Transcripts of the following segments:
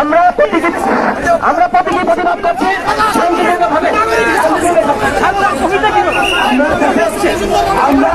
আমরা আমরা প্রতীকী প্রতিবাদ করছি। আমরা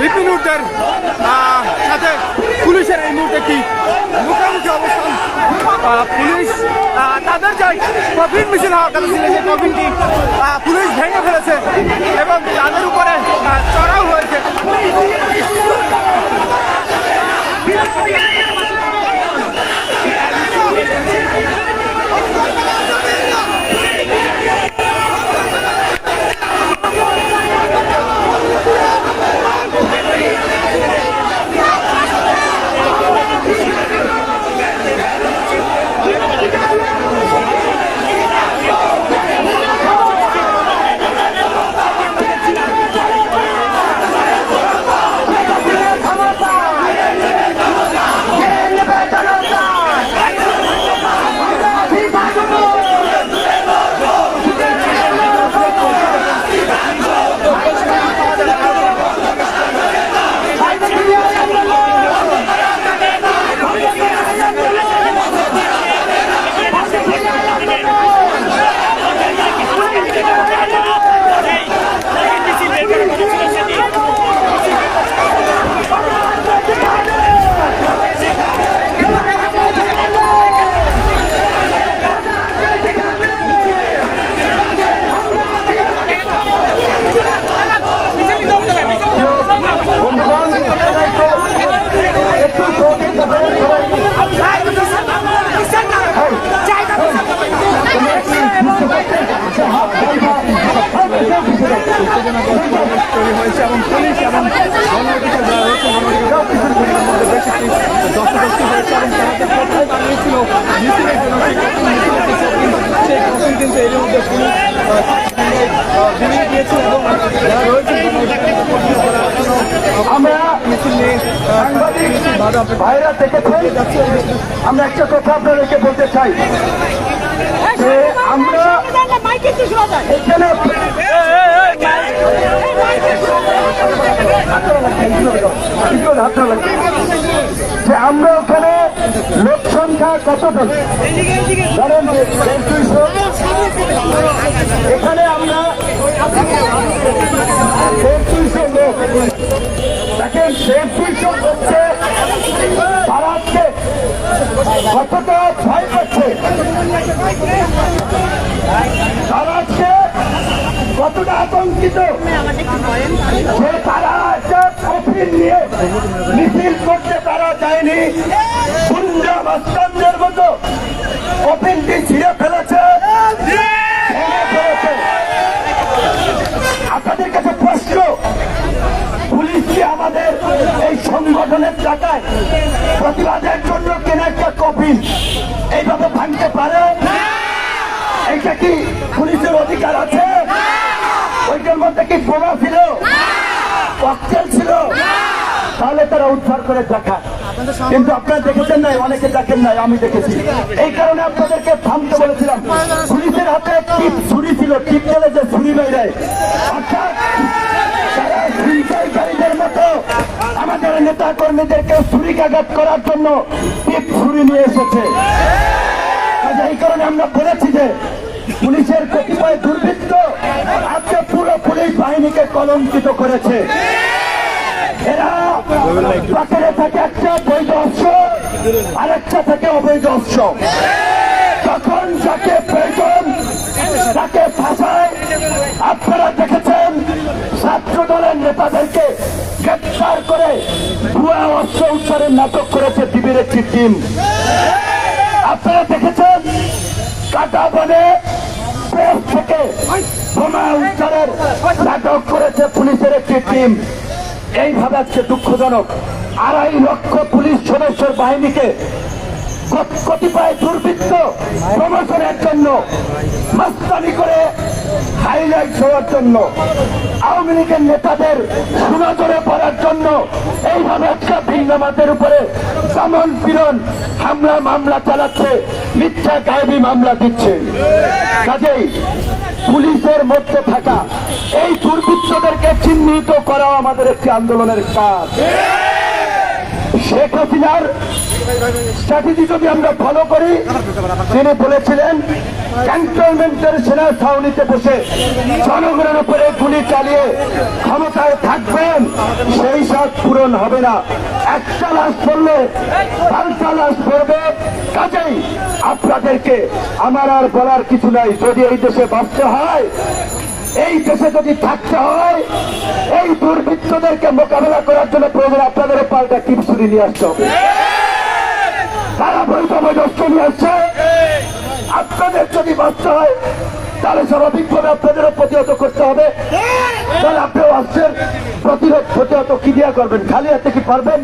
বিপিন সাথে পুলিশের এই মুহূর্তে কি মুখোমুখি অবস্থান। পুলিশ তাদের যে কফিন মিছিল হওয়ার কথা ছিল, সেই কফিনটি পুলিশ ভেঙে ফেলেছে এবং তাদের উপরে উত্তেজনাগত পরিবেশ পুলিশ এবং গণমাধ্যম যারা রয়েছে সেই কখন মিছিলের যে কখন সেই কখন কিন্তু এর মধ্যে পুলিশ আমরা আমরা একটা কথা আপনাদেরকে বলতে চাই আমরা এখানে যে আমরা ওখানে লোক সংখ্যা কতজন? ধরেন এখানে আমরা দুইশো লোক। দেখেন কতটা ভয় পাচ্ছে তারা আজকে কতটা আতঙ্কিত যে তারা একটা নিয়ে মিছিল করতে তারা যায়নি। গুন্ডা মাস্টারদের মতো কফিনটি ছিঁড়ে ফেলেছে। আপনাদের কাছে প্রশ্ন, পুলিশ কি আমাদের এই সংগঠনের টাকায় প্রতিবাদের জন্য কেনা একটা এইভাবে ভাঙতে পারে? এইটা কি পুলিশের অধিকার আছে? মধ্যে কি বোমা ছিল? ককটেল ছিল? তাহলে তারা উদ্ধার করে দেখায়। কিন্তু আপনারা দেখেছেন নাই অনেকে দেখেন নাই আমি দেখেছি। এই কারণে আপনাদেরকে থামতে বলেছিলাম। পুলিশের হাতে টিপ ছুরি ছিল টিপ গেলে যে ছুরি মেরে অর্থাৎ মতো আমাদের নেতা কর্মীদেরকে ছুরিকাঘাত করার জন্য টিপ ছুরি নিয়ে এসেছে। এই কারণে আমরা বলেছি যে পুলিশের কতিপয় দুর্বৃত্ত আজকে পুরো পুলিশ বাহিনীকে কলঙ্কিত করেছে। এরা থাকে অবৈধ তখন আপনারা দেখেছেন ছাত্র দলের নেতাদেরকে গ্রেপ্তার করে ভুয়া অস্ত্র উদ্ধারের নাটক করেছে ডিবির একটি টিম। আপনারা দেখেছেন, কাটা বনে থেকে বোমা উদ্ধারের নাটক করেছে পুলিশের একটি টিম। এইভাবে আজকে দুঃখজনক। আড়াই লক্ষ পুলিশ সদস্যের বাহিনীকে কতিপয় দুর্বৃত্ত প্রমোশনের জন্য মাস্তানি করে হাইলাইট হওয়ার জন্য, আওয়ামী লীগের নেতাদের সুনজরে পড়ার জন্য এইভাবে একটা ভিন্নমাতের উপরে দমন পীড়ন, হামলা, মামলা চালাচ্ছে, মিথ্যা, গায়েবী মামলা দিচ্ছে। কাজেই পুলিশের মধ্যে থাকা এই দুর্বৃত্তদেরকে চিহ্নিত করাও আমাদের একটি আন্দোলনের কাজ। শেখ হাসিনার স্ট্র্যাটেজি যদি আমরা ফলো করি তিনি বলেছিলেন ক্যান্টনমেন্টের সেনা ছাউনিতে বসে জনগণের উপরে গুলি চালিয়ে ক্ষমতায় থাকবেন, সেই সব পূরণ হবে না। একটা লাশ পড়লে লাশ পড়বে। কাজেই আপনাদেরকে আমার আর বলার কিছু নাই। যদি এই দেশে বাঁচতে হয়, এই দেশে যদি থাকতে হয়, এই দুর্বৃত্তদেরকে মোকাবেলা করার জন্য প্রয়োজন আপনাদের পাল্টা টিপসুরি নিয়ে আসতে হবে। বৈধ বৈধস্য নিয়ে আসছে। আপনাদের যদি বাঁচতে হয়, তাহলে স্বাভাবিকভাবে আপনাদেরও প্রতিহত করতে হবে। তাহলে আপনিও আসছেন। প্রতিরোধ প্রতিহত কি দিয়া করবেন? খালি হাতে কি পারবেন?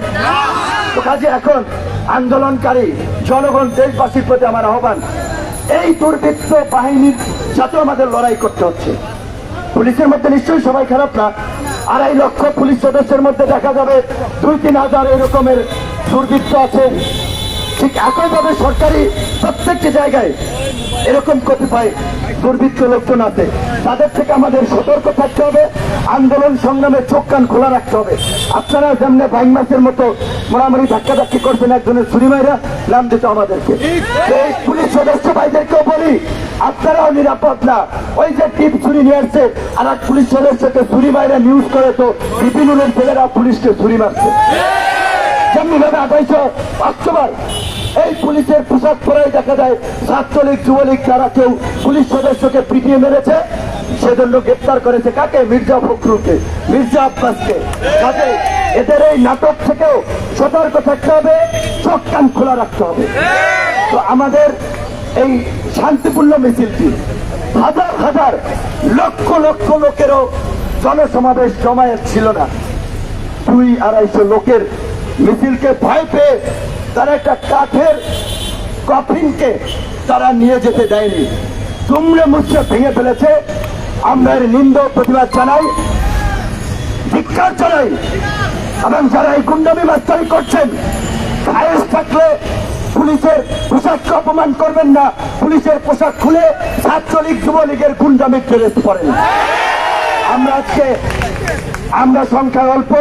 তো কাজে এখন আন্দোলনকারী জনগণ, দেশবাসীর প্রতি আমার আহ্বান, এই দুর্বৃত্ত বাহিনীর সাথে আমাদের লড়াই করতে হচ্ছে। পুলিশের মধ্যে নিশ্চয়ই সবাই খারাপ না। আড়াই লক্ষ পুলিশ সদস্যের মধ্যে দেখা যাবে, দুই তিন হাজার এরকমের দুর্বৃত্ত আছে। ঠিক একইভাবে সরকারি প্রত্যেকটি জায়গায় এরকম কতিপয় দুর্বৃত্ত লোকজন আছে তাদের থেকে আমাদের সতর্ক থাকতে হবে, আন্দোলন সংগ্রামে চোখ কান খোলা রাখতে হবে। আপনারা যেমনি বাইং মাসের মতো মোড়ামুড়ি ধাক্কা ধাক্কি করছেন একজনের ছুরি মাইরা, নাম দিত আমাদেরকে। এই পুলিশ সদস্য ভাইদেরকেও বলি, আপনারাও নিরাপদ না। ওই যে টিপ ছুরি নিয়ে আসছে, আর এক পুলিশ সদস্যকে ছুরি মাইরা নিউজ করে তো বিপিনুরের ছেলেরা পুলিশকে ছুরি মারছে। যেমনি ভাবে আঠাইশো অক্টোবর এই পুলিশের পোশাক পরেই দেখা যায় ছাত্রলীগ, যুবলীগ, যারা কেউ পুলিশ সদস্যকে পিটিয়ে মেরেছে, সেজন্য গ্রেপ্তার করেছে কাকে? মির্জা ফখরুলকে। মির্জা আব্বাসকে। কাজে এদের এই নাটক থেকেও সতর্ক থাকতে হবে, চোখ কান খোলা রাখতে হবে। তো আমাদের এই শান্তিপূর্ণ মিছিলটি, হাজার হাজার লক্ষ লক্ষ লোকেরও জনসমাবেশ জমায়েত ছিল না। দুই আড়াইশো লোকের মিছিলকে ভয় পেয়ে তারা একটা কাঠের কফিনকে তারা নিয়ে যেতে দেয়নি। তুমড়ে মুচড়ে ভেঙে ফেলেছে। আমরা এর নিন্দ প্রতিবাদ জানাই। ধিক্কার জানাই। এবং যারা এই গুন্ডামি মাস্টারি করছেন সাহস থাকলে পুলিশের পোশাককে অপমান করবেন না। পুলিশের পোশাক খুলে ছাত্রলীগ, যুবলীগের গুন্ডামির ড্রেস পরেন। আমরা আজকে, আমরা সংখ্যা অল্প।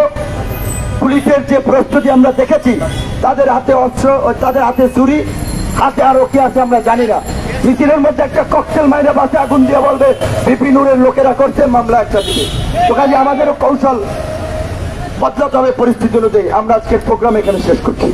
পুলিশের যে প্রস্তুতি আমরা দেখেছি তাদের হাতে অস্ত্র তাদের হাতে চুরি হাতে আরও কি আছে আমরা জানি না। মিছিলের মধ্যে একটা ককটেল মাইনে বাসে আগুন দিয়ে বলবে বিপিনুরের লোকেরা করছে মামলা একটা দিকে তো কাজে আমাদেরও কৌশল বদলাতে হবে পরিস্থিতি অনুযায়ী। আমরা আজকের প্রোগ্রাম এখানে শেষ করছি।